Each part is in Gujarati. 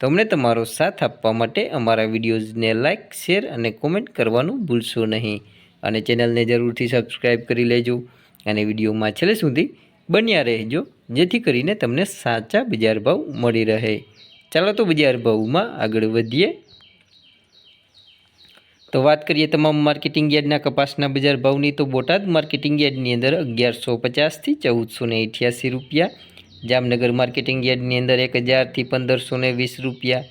તો અમને તમારો સાથ આપવા માટે અમારા વિડીયોઝને લાઇક શેર અને કોમેન્ટ કરવાનું ભૂલશો નહીં. અને ચેનલને જરૂરથી સબસ્ક્રાઈબ કરી લેજો અને વિડીયોમાં છેલ્લે સુધી બન્યા રહેજો, જેથી કરીને તમને સાચા બજાર ભાવ મળી રહે. ચાલો તો બજાર ભાવમાં આગળ વધીએ. તો વાત કરીએ તમામ માર્કેટિંગ યાર્ડના કપાસના બજાર ભાવની. તો બોટાદ માર્કેટિંગ યાર્ડની અંદર અગિયારસો પચાસથી ચૌદસો ને રૂપિયા જામનગર માર્કેટિંગ યાર્ડની અંદર એક હજારથી પંદરસો ને વીસ રૂપિયા.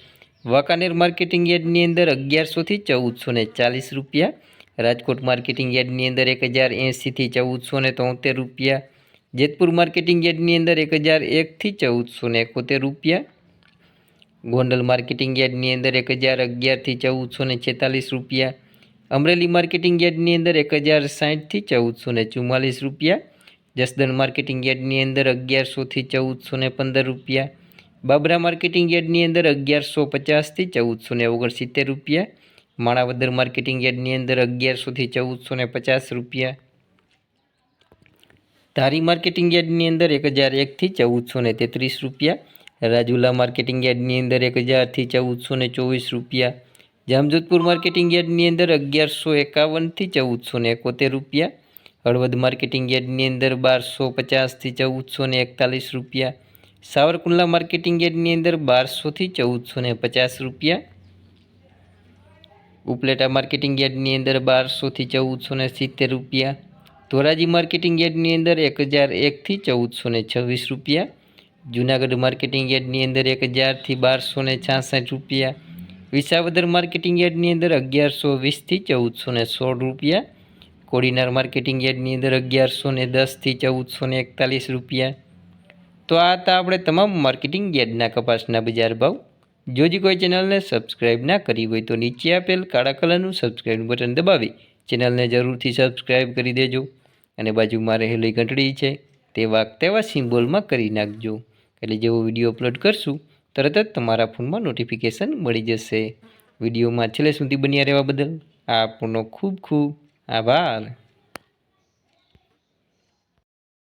વાંકાનેર માર્કેટિંગ યાર્ડની અંદર અગિયારસોથી ચૌદસો ને ચાલીસ રૂપિયા. રાજકોટ માર્કેટિંગ યાર્ડની અંદર એક હજાર એંસીથી ચૌદસો ને તોતેર રૂપિયા. જેતપુર માર્કેટિંગ યાર્ડની અંદર એક હજાર એકથી ચૌદસો ને એકોતેર રૂપિયા. ગોંડલ માર્કેટિંગ યાર્ડની અંદર એક હજાર અગિયારથી ચૌદસો ને છેતાલીસ રૂપિયા. અમરેલી માર્કેટિંગ યાર્ડની અંદર એક હજાર સાઠથી ચૌદસો ને ચુમ્માલીસ રૂપિયા. જસદણ માર્કેટિંગ યાર્ડની અંદર અગિયારસોથી ચૌદસો ને પંદર રૂપિયા. બાબરા માર્કેટિંગ યાર્ડની અંદર અગિયારસો પચાસથી ચૌદસો ને ઓગણસિત્તેર રૂપિયા. માણાવદર માર્કેટિંગ યાર્ડની અંદર અગિયારસોથી ચૌદસો ને પચાસ રૂપિયા. ધારી માર્કેટિંગ યાર્ડની અંદર એક હજાર એકથી ચૌદસો ને તેત્રીસ રૂપિયા. રાજુલા માર્કેટિંગ યાર્ડની અંદર એક હજારથી ચૌદસો ને ચોવીસ રૂપિયા. જામજોધપુર માર્કેટિંગ યાર્ડની અંદર અગિયારસો એકાવનથી ચૌદસો ને એકોતેર રૂપિયા. હળવદ માર્કેટિંગ યાર્ડની અંદર બારસો પચાસથી ચૌદસો ને એકતાલીસ રૂપિયા. સાવરકુંડલા માર્કેટિંગ યાર્ડની અંદર બારસોથી ચૌદસો ને પચાસ રૂપિયા. ઉપલેટા માર્કેટિંગ યાર્ડની અંદર બારસોથી ચૌદસો ને સિત્તેર રૂપિયા. ધોરાજી માર્કેટિંગ યાર્ડની અંદર એક હજાર એકથી ચૌદસો ને છવ્વીસ રૂપિયા. જૂનાગઢ માર્કેટિંગ યાર્ડની અંદર એક હજારથી બારસો ને છાસઠ રૂપિયા. વિસાવદર માર્કેટિંગ યાર્ડની અંદર અગિયારસો વીસથી ચૌદસો ને સોળ રૂપિયા. કોડીનાર માર્કેટિંગ યાર્ડની અંદર અગિયારસો ને દસથી ચૌદસો ને એકતાલીસ રૂપિયા. તો આ હતા આપણે તમામ માર્કેટિંગ યાર્ડના કપાસના બજાર ભાવ. જો જે કોઈ ચેનલને સબસ્ક્રાઈબ ના કરી હોય તો નીચે આપેલ કાળા કલરનું સબસ્ક્રાઈબ બટન દબાવી ચેનલને જરૂરથી સબસ્ક્રાઈબ કરી દેજો. અને બાજુમાં રહેલી ઘંટડી છે તે વાક તેવા સિમ્બોલમાં કરી નાખજો. એટલે જેવો વીડિયો અપલોડ કરશું, તરત જ તમારા ફોનમાં નોટિફિકેશન મળી જશે. વિડીયોમાં છેલ્લે સુધી બન્યા રહેવા બદલ આપનો ખૂબ ખૂબ é vale.